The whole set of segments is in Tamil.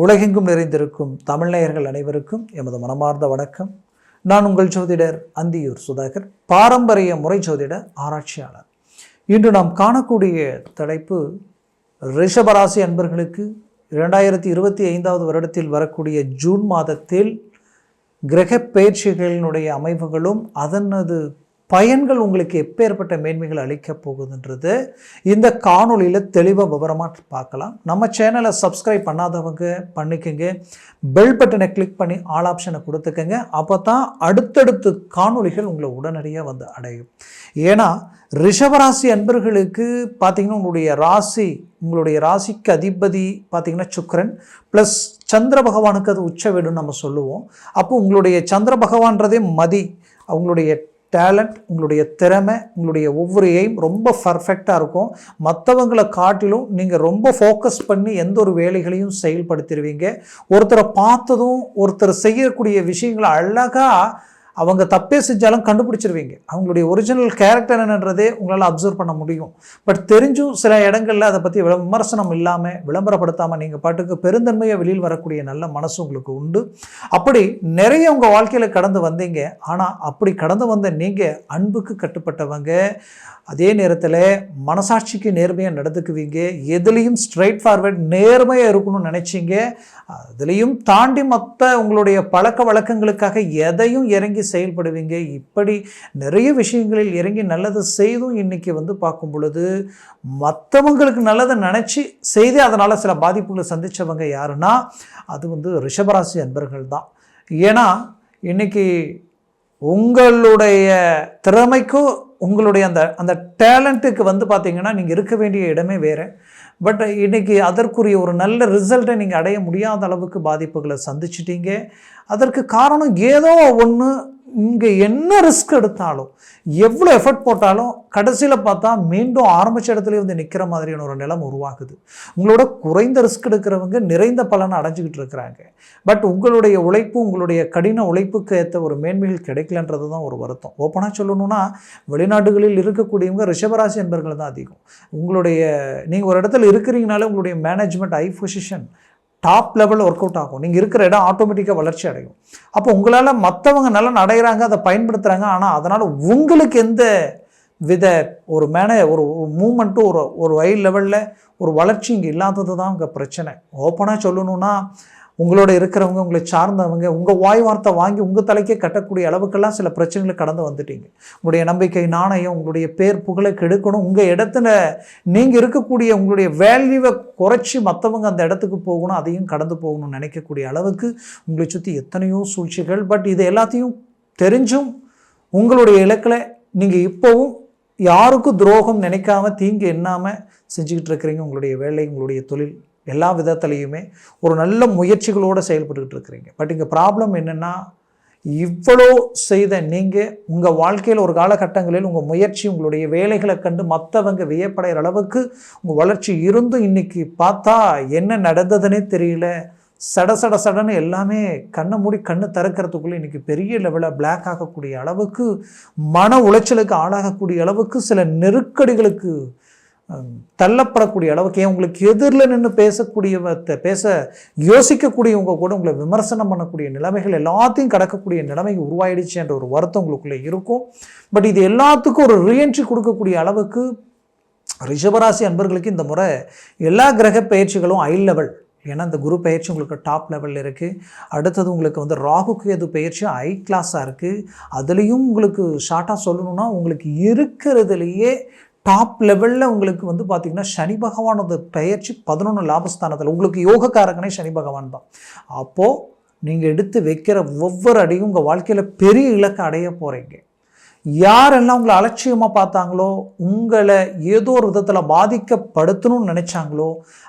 உலகெங்கும் நிறைந்திருக்கும் தமிழ்நேயர்கள் அனைவருக்கும் எமது மனமார்ந்த வணக்கம். நான் உங்கள் ஜோதிடர் அந்தியூர் சுதாகர் பாரம்பரிய முறை ஜோதிட ஆராய்ச்சியாளர். இன்று நாம் காணக்கூடிய தலைப்பு ரிஷபராசி அன்பர்களுக்கு இரண்டாயிரத்தி இருபத்தி ஐந்தாவது வருடத்தில் வரக்கூடிய ஜூன் மாதத்தில் கிரக பயிற்சிகளினுடைய அமைவுகளும் அதனது பயன்கள் உங்களுக்கு எப்பேற்பட்ட மேன்மைகள் அளிக்கப் போகுதுன்றது இந்த காணொளியில் தெளிவாக விவரமாக பார்க்கலாம். நம்ம சேனலை சப்ஸ்கிரைப் பண்ணாதவங்க பண்ணிக்கோங்க. பெல் பட்டனை கிளிக் பண்ணி ஆல் ஆப்ஷனை கொடுத்துக்கோங்க. அப்போ தான் அடுத்தடுத்து காணொளிகள் உங்களை உடனடியாக வந்து அடையும். ஏன்னா ரிஷபராசி அன்பர்களுக்கு பார்த்தீங்கன்னா உங்களுடைய ராசி உங்களுடைய ராசிக்கு அதிபதி பார்த்திங்கன்னா சுக்கரன் ப்ளஸ் சந்திர பகவானுக்கு அது உச்ச வீடுன்னு நம்ம சொல்லுவோம். அப்போ உங்களுடைய சந்திர பகவான்றதே மதி. அவங்களுடைய டேலண்ட் உங்களுடைய திறமை உங்களுடைய ஒவ்வொரு எய்ம் ரொம்ப பர்ஃபெக்டாக இருக்கும். மற்றவங்களை காட்டிலும் நீங்கள் ரொம்ப ஃபோக்கஸ் பண்ணி எந்த ஒரு வேலைகளையும் செயல்படுத்திடுவீங்க ஒருத்தரை பார்த்ததும் ஒருத்தர் செய்யக்கூடிய விஷயங்களை அழகாக அவங்க தப்பே செஞ்சாலும் கண்டுபிடிச்சிருவீங்க. அவங்களுடைய ஒரிஜினல் கேரக்டர் என்னன்றதே உங்களால் அப்சர்வ் பண்ண முடியும். பட் தெரிஞ்சும் சில இடங்களில் அதை பற்றி விமர்சனம் இல்லாமல் விளம்பரப்படுத்தாமல் நீங்கள் பாட்டுக்கு பெருந்தன்மையை வெளியில் வரக்கூடிய நல்ல மனசு உங்களுக்கு உண்டு. அப்படி நிறைய உங்கள் வாழ்க்கையில் கடந்து வந்தீங்க. ஆனால் அப்படி கடந்து வந்த நீங்கள் அன்புக்கு கட்டுப்பட்டவங்க. அதே நேரத்தில் மனசாட்சிக்கு நேர்மையாக நடந்துக்குவீங்க. எதுலேயும் ஸ்ட்ரைட் ஃபார்வர்ட் நேர்மையாக இருக்கணும்னு நினச்சிங்க. அதுலேயும் தாண்டி மற்ற உங்களுடைய பழக்க வழக்கங்களுக்காக எதையும் இறங்கி செயல்படுவீங்க. இப்படி நிறைய விஷயங்களில் இறங்கி நல்லது செய்தும் இன்றைக்கி வந்து பார்க்கும் பொழுது மற்றவங்களுக்கு நல்லதை நினச்சி செய்து அதனால் சில பாதிப்புகளை சந்தித்தவங்க யாருன்னா அது வந்து ரிஷபராசி அன்பர்கள் தான். ஏன்னா இன்றைக்கி உங்களுடைய திறமைக்கும் உங்களுடைய அந்த அந்த டேலண்ட்டுக்கு வந்து பார்த்தீங்கன்னா நீங்கள் இருக்க வேண்டிய இடமே வேறு. பட் இன்றைக்கி அதற்குரிய ஒரு நல்ல ரிசல்ட்டை நீங்கள் அடைய முடியாத அளவுக்கு பாதிப்புகளை சந்திச்சிட்டீங்க. அதற்கு காரணம் ஏதோ ஒன்று இங்கே என்ன ரிஸ்க் எடுத்தாலும் எவ்வளோ எஃபர்ட் போட்டாலும் கடைசியில் பார்த்தா மீண்டும் ஆரம்பித்த இடத்துல வந்து நிற்கிற மாதிரியான ஒரு நிலம் உருவாகுது. உங்களோட குறைந்த ரிஸ்க் எடுக்கிறவங்க நிறைந்த பலனை அடைஞ்சிக்கிட்டு இருக்கிறாங்க. பட் உங்களுடைய உழைப்பு உங்களுடைய கடின உழைப்புக்கு ஏற்ற ஒரு மேன்மைகள் கிடைக்கலன்றது தான் ஒரு வருத்தம். ஓப்பனாக சொல்லணும்னா வெளிநாடுகளில் இருக்கக்கூடியவங்க ரிஷபராசி என்பர்கள் தான் அதிகம். உங்களுடைய நீங்கள் ஒரு இடத்துல இருக்கிறீங்கனாலே உங்களுடைய மேனேஜ்மெண்ட் ஐ பொசிஷன் டாப் லெவலில் ஒர்க் அவுட் ஆகும். நீங்கள் இருக்கிற இடம் ஆட்டோமேட்டிக்காக வளர்ச்சி அடையும். அப்போ உங்களால் மற்றவங்க நல்லா அடைகிறாங்க அதை பயன்படுத்துகிறாங்க ஆனால் அதனால் உங்களுக்கு எந்த வித ஒரு மேன ஒரு மூமெண்ட்டும் ஒரு ஒரு ஹை லெவலில் ஒரு வளர்ச்சி இங்கே இல்லாதது தான் இங்கே பிரச்சனை ஓப்பனாக சொல்லணுன்னா உங்களோட இருக்கிறவங்க உங்களை சார்ந்தவங்க உங்கள் வாய் வார்த்தை வாங்கி உங்கள் தலைக்கே கட்டக்கூடிய அளவுக்கெல்லாம் சில பிரச்சனைகளை கடந்து வந்துட்டீங்க. உங்களுடைய நம்பிக்கை நாணயம் உங்களுடைய பேர் புகழை கெடுக்கணும். உங்கள் இடத்துல நீங்கள் இருக்கக்கூடிய உங்களுடைய வேல்யூவை குறைச்சி மற்றவங்க அந்த இடத்துக்கு போகணும். அதையும் கடந்து போகணும்னு நினைக்கக்கூடிய அளவுக்கு உங்களை சுற்றி எத்தனையோ சூழ்ச்சிகள். பட் இது எல்லாத்தையும் தெரிஞ்சும் உங்களுடைய இலக்கில் நீங்கள் இப்போவும் யாருக்கும் துரோகம் நினைக்காம தீங்கு எண்ணாமல் செஞ்சுக்கிட்டு இருக்கிறீங்க. உங்களுடைய வேலை உங்களுடைய தொழில். எல்லா விதத்துலேயுமே ஒரு நல்ல முயற்சிகளோடு செயல்பட்டுக்கிட்டு இருக்கிறீங்க. பட் இங்கே ப்ராப்ளம் என்னென்னா இவ்வளோ செய்த நீங்கள் உங்கள் வாழ்க்கையில் ஒரு காலகட்டங்களில் உங்கள் முயற்சி உங்களுடைய வேலைகளை கண்டு மற்றவங்க வியப்படைகிற அளவுக்கு உங்கள் வளர்ச்சி இருந்தும் இன்றைக்கி பார்த்தா என்ன நடந்ததுன்னே தெரியல. சட சட சடன்னு எல்லாமே கண்ணை மூடி கண்ணு திறக்கிறதுக்குள்ளே இன்றைக்கி பெரிய லெவலில் பிளாக் ஆகக்கூடிய அளவுக்கு மன உளைச்சலுக்கு ஆளாகக்கூடிய அளவுக்கு சில நெருக்கடிகளுக்கு தள்ளப்படக்கூடிய அளவுக்கு ஏன் உங்களுக்கு எதிரில் நின்று பேசக்கூடிய பேச யோசிக்கக்கூடியவங்க கூட உங்களை விமர்சனம் பண்ணக்கூடிய நிலைமைகள் எல்லாத்தையும் கடக்கக்கூடிய நிலைமை உருவாயிடுச்சு என்ற ஒரு வருத்தம் உங்களுக்குள்ளே இருக்கும். பட் இது எல்லாத்துக்கும் ஒரு ரீஎன்ட்ரி கொடுக்கக்கூடிய அளவுக்கு ரிஷபராசி அன்பர்களுக்கு இந்த முறை எல்லா கிரக பயிற்சிகளும் ஐ லெவல் ஏன்னா இந்த குரு பயிற்சி உங்களுக்கு டாப் லெவலில் இருக்குது அடுத்தது உங்களுக்கு வந்து ராகு கேது பயிற்சி ஐ கிளாஸாக இருக்குது அதுலேயும் உங்களுக்கு ஷார்ட்டாக சொல்லணும்னா உங்களுக்கு இருக்கிறதுலையே டாப் லெவலில் உங்களுக்கு வந்து பார்த்திங்கன்னா சனி பகவானோட பயிற்சி பதினொன்று லாபஸ்தானத்தில். உங்களுக்கு யோகக்காரகனே சனி பகவான் தான். அப்போது நீங்கள் எடுத்து வைக்கிற ஒவ்வொரு அடியும் உங்கள் வாழ்க்கையில் பெரிய இலக்கை அடைய போகிறீங்க யாரெல்லாம் உங்களை அலட்சியமாக பார்த்தாங்களோ உங்களை ஏதோ ஒரு விதத்தில் பாதிக்கப்படுத்தணும்னு நினச்சாங்களோ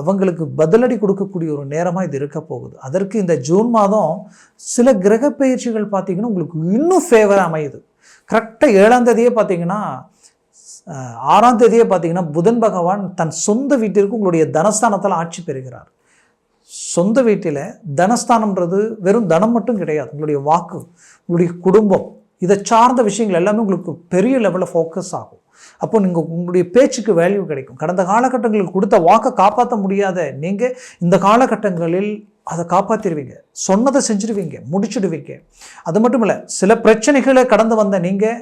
அவங்களுக்கு பதிலடி கொடுக்கக்கூடிய ஒரு நேரமாக இது இருக்க போகுது. அதற்கு இந்த ஜூன் மாதம் சில கிரக பயிற்சிகள் பார்த்திங்கன்னா உங்களுக்கு இன்னும் ஃபேவராக அமையுது. கரெக்டாக ஏழாம் தேதியே ஆறாம் தேதியே பார்த்தீங்கன்னா புதன் பகவான் தன் சொந்த வீட்டிற்கு உங்களுடைய தனஸ்தானத்தில் ஆட்சி பெறுகிறார். சொந்த வீட்டில் தனஸ்தானம்ன்றது வெறும் தனம் மட்டும் கிடையாது. உங்களுடைய வாக்கு உங்களுடைய குடும்பம் இதை சார்ந்த விஷயங்கள் எல்லாமே உங்களுக்கு பெரிய லெவலில் ஃபோக்கஸ் ஆகும். அப்போ நீங்கள் உங்களுடைய பேச்சுக்கு வேல்யூ கிடைக்கும். கடந்த காலகட்டங்களுக்கு கொடுத்த வாக்கை காப்பாற்ற முடியாத நீங்கள் இந்த காலகட்டங்களில் அதை காப்பாற்றிடுவீங்க சொன்னதை செஞ்சிருவீங்க முடிச்சிடுவீங்க. அது மட்டும் இல்லை சில பிரச்சனைகளை கடந்து வந்த நீங்கள்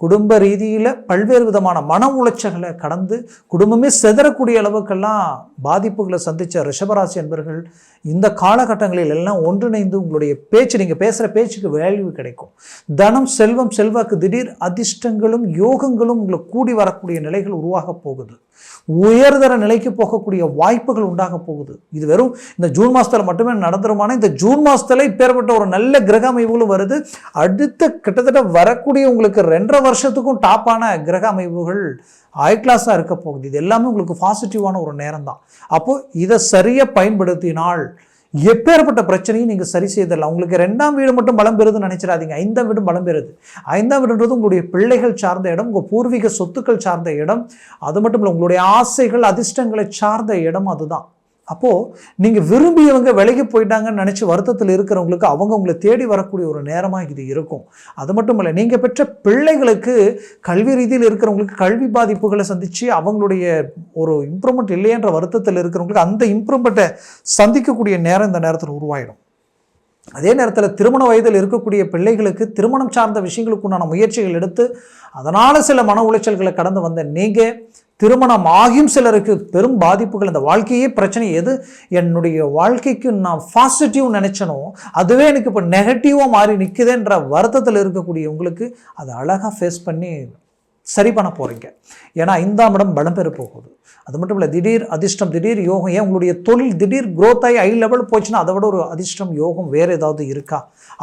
குடும்ப ரீதியில் பல்வேறு விதமான மன உளைச்சல்களை கடந்து குடும்பமே செதறக்கூடிய அளவுக்கெல்லாம் பாதிப்புகளை சந்தித்த ரிஷபராசி என்பர்கள் இந்த காலகட்டங்களில் எல்லாம் ஒன்றிணைந்து உங்களுடைய பேச்சு நீங்கள் பேசுகிற பேச்சுக்கு வேல்யூ கிடைக்கும். தனம் செல்வம் செல்வாக்கு திடீர் அதிர்ஷ்டங்களும் யோகங்களும் உங்களுக்கு கூடி வரக்கூடிய நிலைகள் உருவாக போகுது. உயர்தர நிலைக்கு போகக்கூடிய வாய்ப்புகள் உண்டாக போகுது. இது வெறும் இந்த ஜூன் மாதத்தில் மட்டுமே நடந்துருமான இந்த ஜூன் மாதத்தில் இப்பேற்பட்ட ஒரு நல்ல கிரக அமைவுகளும் வருது. அடுத்த கிட்டத்தட்ட வரக்கூடிய உங்களுக்கு ரெண்டரை வருஷத்துக்கும் டாப்பான கிரக அமைப்புகள் ஹை கிளாஸாக இருக்க போகுது. இது எல்லாமே உங்களுக்கு பாசிட்டிவான ஒரு நேரம் தான் அப்போது இதை சரியாக பயன்படுத்தினால் எப்பேற்பட்ட பிரச்சனையும் நீங்கள் சரி செய்திடலாம். உங்களுக்கு ரெண்டாம் வீடு மட்டும் பலம் பெறுதுன்னு நினைச்சிடாதீங்க. ஐந்தாம் வீடும் பலம் பெறுது. ஐந்தாம் வீடுன்றது உங்களுடைய பிள்ளைகள் சார்ந்த இடம் உங்கள் பூர்வீக சொத்துக்கள் சார்ந்த இடம். அது மட்டும் இல்லை உங்களுடைய ஆசைகள் அதிர்ஷ்டங்களை சார்ந்த இடம் அதுதான். அப்போது நீங்கள் விரும்பியவங்க விலகி போயிட்டாங்கன்னு நினச்சி வருத்தத்தில் இருக்கிறவங்களுக்கு அவங்க உங்களை தேடி வரக்கூடிய ஒரு நேரமாக இது இருக்கும். அது மட்டும் இல்லை நீங்கள் பெற்ற பிள்ளைகளுக்கு கல்வி ரீதியில் இருக்கிறவங்களுக்கு கல்வி பாதிப்புகளை சந்தித்து அவங்களுடைய ஒரு இம்ப்ரூவ்மெண்ட் இல்லையன்ற வருத்தத்தில் இருக்கிறவங்களுக்கு அந்த இம்ப்ரூவ்மெண்ட்டை சந்திக்கக்கூடிய நேரம் இந்த நேரத்தில் உருவாயிடும். அதே நேரத்தில் திருமண வயதில் இருக்கக்கூடிய பிள்ளைகளுக்கு திருமணம் சார்ந்த விஷயங்களுக்கு உண்டான முயற்சிகள் எடுத்து அதனால் சில மன உளைச்சல்களை கடந்து வந்த நீங்கள் திருமணம் ஆகியும் சிலருக்கு பெரும் பாதிப்புகள். இந்த வாழ்க்கையே பிரச்சனை எது? என்னுடைய வாழ்க்கைக்கு நான் பாசிட்டிவ் நினச்சனோ அதுவே எனக்கு இப்போ நெகட்டிவாக மாறி நிற்குதுன்ற வருத்தத்தில் இருக்கக்கூடிய உங்களுக்கு அதை அழகாக ஃபேஸ் பண்ணி சரி பண்ண போகிறீங்க ஏன்னா ஐந்தாம் இடம் பலம் பெற போகுது. அது மட்டும் இல்லை திடீர் அதிர்ஷ்டம் திடீர் யோகம் ஏன் உங்களுடைய தொழில் திடீர் க்ரோத் ஆகி ஐ லெவல் போச்சுன்னா அதை விட ஒரு அதிர்ஷ்டம் யோகம் வேறு ஏதாவது இருக்கா?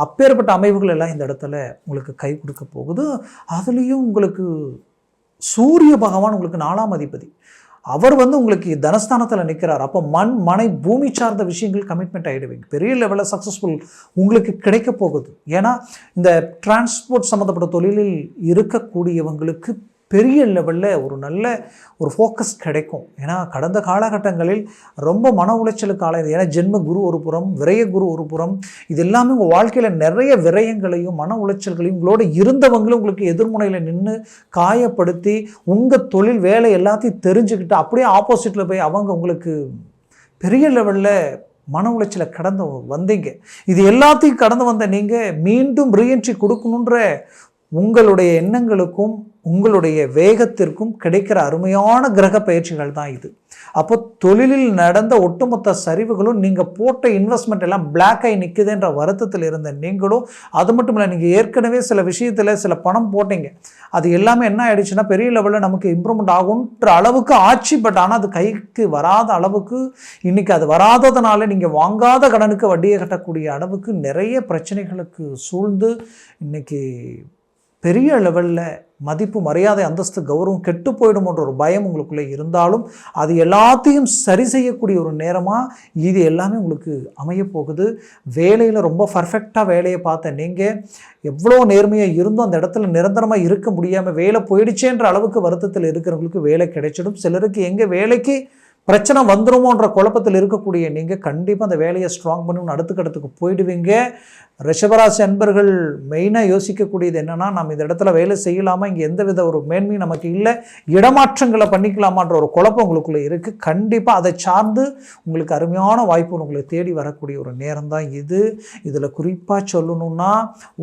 அப்பேற்பட்ட அமைவுகள் எல்லாம் இந்த இடத்துல உங்களுக்கு கை கொடுக்க போகுது. அதுலேயும் உங்களுக்கு சூரிய பகவான் உங்களுக்கு நாலாம் அதிபதி. அவர் வந்து உங்களுக்கு தனஸ்தானத்தில் நிற்கிறார் அப்போ மண் மனை பூமி சார்ந்த விஷயங்கள் கமிட்மெண்ட் ஆகிடுவீங்க பெரிய லெவலில் சக்ஸஸ்ஃபுல் உங்களுக்கு கிடைக்க போகுது. ஏன்னா இந்த டிரான்ஸ்போர்ட் சம்மந்தப்பட்ட தொழிலில் இருக்கக்கூடியவங்களுக்கு பெரிய லெவலில் ஒரு நல்ல ஒரு ஃபோக்கஸ் கிடைக்கும். ஏன்னா கடந்த காலகட்டங்களில் ரொம்ப மன உளைச்சலுக்கு ஆளாயிருது ஏன்னா ஜென்ம குரு ஒரு புறம் விரய குரு ஒரு புறம் இது எல்லாமே உங்கள் வாழ்க்கையில் நிறைய விரயங்களையும் மன உளைச்சல்களையும் உங்களோட இருந்தவங்களும் உங்களுக்கு எதிர்முனையில் நின்று காயப்படுத்தி உங்கள் தொழில் வேலை எல்லாத்தையும் தெரிஞ்சுக்கிட்டு அப்படியே ஆப்போசிட்டில் போய் அவங்க உங்களுக்கு பெரிய லெவலில் மன உளைச்சலை கடந்து வந்தீங்க. இது எல்லாத்தையும் கடந்து வந்த நீங்கள் மீண்டும் ரீஎன்ட்ரி கொடுக்கணுன்ற உங்களுடைய எண்ணங்களுக்கும் உங்களுடைய வேகத்திற்கும் கிடைக்கிற அருமையான கிரக பயிற்சிகள் தான் இது. அப்போ தொழிலில் நடந்த ஒட்டுமொத்த சரிவுகளும் நீங்கள் போட்ட இன்வெஸ்ட்மெண்ட் எல்லாம் பிளாக்காகி ஆகி நிற்குதுன்ற வருத்தத்தில் இருந்த நீங்களும் அது மட்டும் இல்லை நீங்கள் ஏற்கனவே சில விஷயத்தில் சில பணம் போட்டீங்க. அது எல்லாமே என்ன ஆயிடுச்சுன்னா பெரிய லெவலில் நமக்கு இம்ப்ரூவ்மெண்ட் ஆகுன்ற அளவுக்கு ஆச்சு பட் ஆனால் அது கைக்கு வராத அளவுக்கு இன்னைக்கு அது வராததுனால நீங்கள் வாங்காத கடனுக்கு வட்டியை கட்டக்கூடிய அளவுக்கு நிறைய பிரச்சனைகளுக்கு சூழ்ந்து இன்னைக்கு பெரிய லெவலில் மதிப்பு மரியாதை அந்தஸ்து கௌரவம் கெட்டு போயிடுமோன்ற ஒரு பயம் உங்களுக்குள்ளே இருந்தாலும் அது எல்லாத்தையும் சரி செய்யக்கூடிய ஒரு நேரமாக இது எல்லாமே உங்களுக்கு அமைய போகுது. வேலையில் ரொம்ப பர்ஃபெக்டாக வேலையை பார்த்த நீங்கள் எவ்வளோ நேர்மையாக இருந்தும் அந்த இடத்துல நிரந்தரமாக இருக்க முடியாமல் வேலை போயிடுச்சேன்ற அளவுக்கு வருத்தத்தில் இருக்கிறவங்களுக்கு வேலை கிடைச்சிடும். சிலருக்கு எங்கே வேலைக்கு பிரச்சனை வந்துருமோன்ற குழப்பத்தில் இருக்கக்கூடிய நீங்கள் கண்டிப்பாக அந்த வேலையை ஸ்ட்ராங் பண்ணி அடுத்த கட்டத்துக்கு போயிடுவீங்க. ரிஷபராசி அன்பர்கள் மெயினாக யோசிக்கக்கூடியது என்னென்னா நம்ம இந்த இடத்துல வேலை செய்யலாமா? இங்கே எந்த வித ஒரு மேன்மையும் நமக்கு இல்லை. இடமாற்றங்களை பண்ணிக்கலாமான்ற ஒரு குழப்பம் உங்களுக்குள்ளே இருக்குது கண்டிப்பாக அதை சார்ந்து உங்களுக்கு அருமையான வாய்ப்பு உங்களை தேடி வரக்கூடிய ஒரு நேரம் தான் இது. இதில் குறிப்பாக சொல்லணும்னா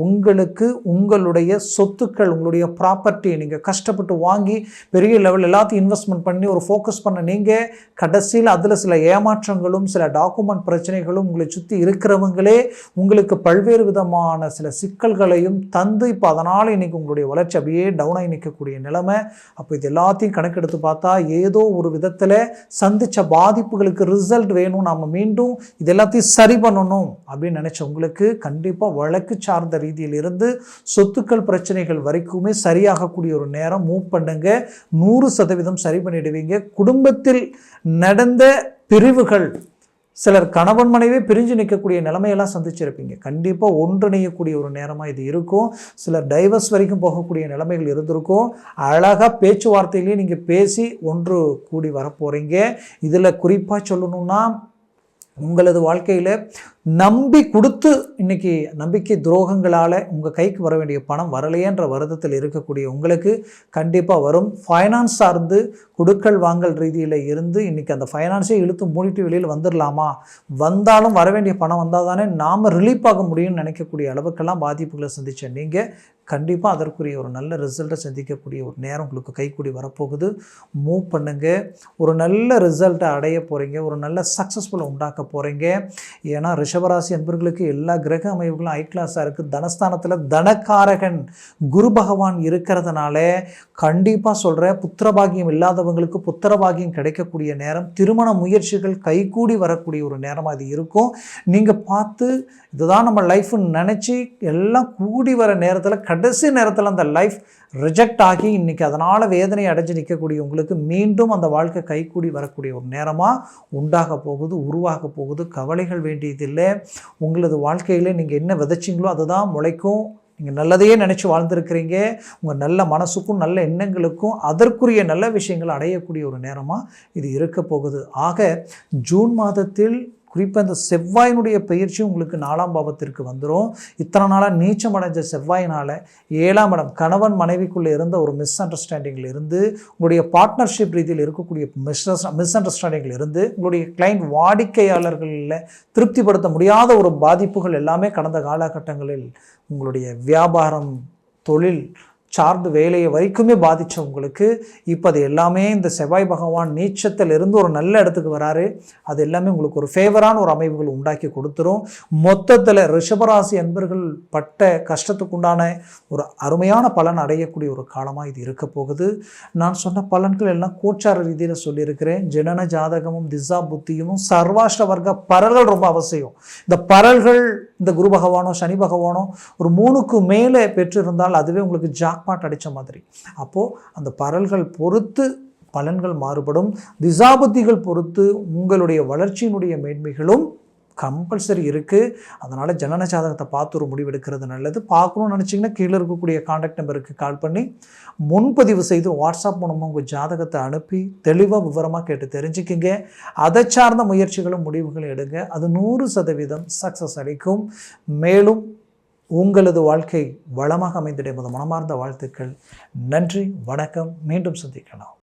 உங்களுக்கு உங்களுடைய சொத்துக்கள் உங்களுடைய ப்ராப்பர்ட்டி நீங்கள் கஷ்டப்பட்டு வாங்கி பெரிய லெவல் எல்லாத்தையும் இன்வெஸ்ட்மெண்ட் பண்ணி ஒரு ஃபோக்கஸ் பண்ண நீங்கள் கடைசியில் அதில் சில ஏமாற்றங்களும் சில டாக்குமெண்ட் பிரச்சனைகளும் உங்களை சுற்றி இருக்கிறவங்களே உங்களுக்கு பல் பல்வேறு விதமான சில சிக்கல்களையும் தந்து இப்போ அதனால் இன்றைக்கி உங்களுடைய வளர்ச்சி அப்படியே டவுனாகி நிற்கக்கூடிய நிலைமை. அப்போ இது எல்லாத்தையும் கணக்கெடுத்து பார்த்தா ஏதோ ஒரு விதத்தில் சந்தித்த பாதிப்புகளுக்கு ரிசல்ட் வேணும். நம்ம மீண்டும் இது எல்லாத்தையும் சரி பண்ணணும் அப்படின்னு நினச்ச உங்களுக்கு கண்டிப்பாக வழக்கு சார்ந்த ரீதியில் இருந்து சொத்துக்கள் பிரச்சனைகள் வரைக்குமே சரியாகக்கூடிய ஒரு நேரம் மூவ் பண்ணுங்க. நூறு சதவீதம் சரி பண்ணிடுவீங்க. குடும்பத்தில் நடந்த பிரிவுகள் சிலர் கணவன் மனைவி பிரிஞ்சு நிற்கக்கூடிய நிலைமையெல்லாம் சந்திச்சிருப்பீங்க. கண்டிப்பாக ஒன்றிணையக்கூடிய ஒரு நேரமாக இது இருக்கும். சிலர் டைவர்ஸ் வரைக்கும் போகக்கூடிய நிலைமைகள் இருந்திருக்கும். அழகாக பேச்சுவார்த்தையிலேயே நீங்கள் பேசி ஒன்று கூடி வரப்போகிறீங்க இதில் குறிப்பாக சொல்லணும்னா உங்களது வாழ்க்கையில் நம்பி கொடுத்து இன்னைக்கு நம்பிக்கை துரோகங்களால் உங்கள் கைக்கு வர வேண்டிய பணம் வரலையேன்ற வருத்தத்தில் இருக்கக்கூடிய உங்களுக்கு கண்டிப்பாக வரும். ஃபைனான்ஸ் சார்ந்து குடுக்கல் வாங்கல் ரீதியில் இருந்து இன்றைக்கி அந்த ஃபைனான்ஸே இழுத்து மூடிட்டு வெளியில் வந்துடலாமா வந்தாலும் வர வேண்டிய பணம் வந்தால் தானே நாம் ரிலீஃப் ஆக முடியும்னு நினைக்கக்கூடிய அளவுக்கெல்லாம் பாதிப்புகளை சந்தித்த நீங்கள் கண்டிப்பாக அதற்குரிய ஒரு நல்ல ரிசல்ட்டை சந்திக்கக்கூடிய ஒரு நேரம் உங்களுக்கு கைக்கூடி வரப்போகுது. மூவ் பண்ணுங்கள் ஒரு நல்ல ரிசல்ட்டை அடைய போகிறீங்க ஒரு நல்ல சக்ஸஸ்ஃபுல்லை உண்டாக்க போகிறீங்க ஏன்னா ரிஷபராசி என்பர்களுக்கு எல்லா கிரக அமைவுகளும் ஐ கிளாஸாக இருக்குது தனஸ்தானத்தில் தனக்காரகன் குரு பகவான் இருக்கிறதுனால கண்டிப்பாக சொல்கிறேன் புத்திரபாகியம் இவங்களுக்கு புத்திரபாகியம் கிடைக்கக்கூடிய நேரம் திருமண முயற்சிகள் கைகூடி வரக்கூடிய ஒரு நேரமாக அது இருக்கும். நீங்கள் பார்த்து இதுதான் நம்ம லைஃப்னு நினச்சி எல்லாம் கூடி வர நேரத்தில் கடைசி நேரத்தில் அந்த லைஃப் ரிஜெக்ட் ஆகி இன்றைக்கி அதனால் வேதனை அடைஞ்சு நிற்கக்கூடிய உங்களுக்கு மீண்டும் அந்த வாழ்க்கை கைக்கூடி வரக்கூடிய ஒரு நேரமாக உண்டாக போகுது உருவாக போகுது. கவலைகள் வேண்டியதில்லை. உங்களது வாழ்க்கையில் நீங்கள் என்ன விதைச்சிங்களோ அதுதான் முளைக்கும். நீங்கள் நல்லதையே நினச்சி வாழ்ந்துருக்கிறீங்க. உங்கள் நல்ல மனசுக்கும் நல்ல எண்ணங்களுக்கும் அதற்குரிய நல்ல விஷயங்கள் அடையக்கூடிய ஒரு நேரமாக இது இருக்க போகுது. ஆக ஜூன் மாதத்தில் குறிப்பாக இந்த செவ்வாயினுடைய பயிற்சி உங்களுக்கு நாலாம் பாவத்திற்கு வந்துடும் இத்தனை நாளாக நீச்சம் அடைஞ்ச செவ்வாயினால் ஏழாம் இடம் கணவன் மனைவிக்குள்ளே இருந்த ஒரு மிஸ் அண்டர்ஸ்டாண்டிங்கில் இருந்து உங்களுடைய பார்ட்னர்ஷிப் ரீதியில் இருக்கக்கூடிய மிஸ் மிஸ் அண்டர்ஸ்டாண்டிங்கில் இருந்து உங்களுடைய கிளைண்ட் வாடிக்கையாளர்களில் திருப்திப்படுத்த முடியாத ஒரு பாதிப்புகள் எல்லாமே கடந்த காலகட்டங்களில் உங்களுடைய வியாபாரம் தொழில் சார்ந்து வேலையை வரைக்குமே பாதித்தவங்களுக்கு இப்போ அது எல்லாமே இந்த செவ்வாய் பகவான் நீச்சத்தில் இருந்து ஒரு நல்ல இடத்துக்கு வராரு. அது எல்லாமே உங்களுக்கு ஒரு ஃபேவரான ஒரு அமைப்புகள் உண்டாக்கி கொடுத்துரும். மொத்தத்தில் ரிஷபராசி அன்பர்கள் பட்ட கஷ்டத்துக்குண்டான ஒரு அருமையான பலன் அடையக்கூடிய ஒரு காலமாக இது இருக்க போகுது. நான் சொன்ன பலன்கள் எல்லாம் கோச்சார ரீதியில் சொல்லியிருக்கிறேன். ஜனன ஜாதகமும் திசா புத்தியும் சர்வாஷ்ட வர்க்க பரல்கள் ரொம்ப அவசியம். இந்த பரல்கள் இந்த குரு பகவானோ சனி பகவானோ ஒரு மூணுக்கு மேலே பெற்றிருந்தால் அதுவே உங்களுக்கு ஜாக்பாட் அடித்த மாதிரி. அப்போது அந்த பரல்கள் பொறுத்து பலன்கள் மாறுபடும். திசாபத்திகள் பொறுத்து உங்களுடைய வளர்ச்சியினுடைய மேன்மைகளும் கம்பல்சரி இருக்குது அதனால் ஜனன ஜாதகத்தை பார்த்து ஒரு முடிவெடுக்கிறது நல்லது. பார்க்கணும்னு நினச்சிங்கன்னா கீழே இருக்கக்கூடிய காண்டாக்ட் நம்பருக்கு கால் பண்ணி முன்பதிவு செய்து வாட்ஸ்அப் மூலமாக உங்கள் ஜாதகத்தை அனுப்பி தெளிவாக விவரமாக கேட்டு தெரிஞ்சுக்கிங்க. அதை சார்ந்த முயற்சிகளும் முடிவுகளும் எடுங்க. அது நூறு சதவீதம் சக்ஸஸ் அளிக்கும். மேலும் உங்களது வாழ்க்கை வளமாக அமைந்திட மனமார்ந்த வாழ்த்துக்கள். நன்றி வணக்கம். மீண்டும் சந்திக்கலாம்.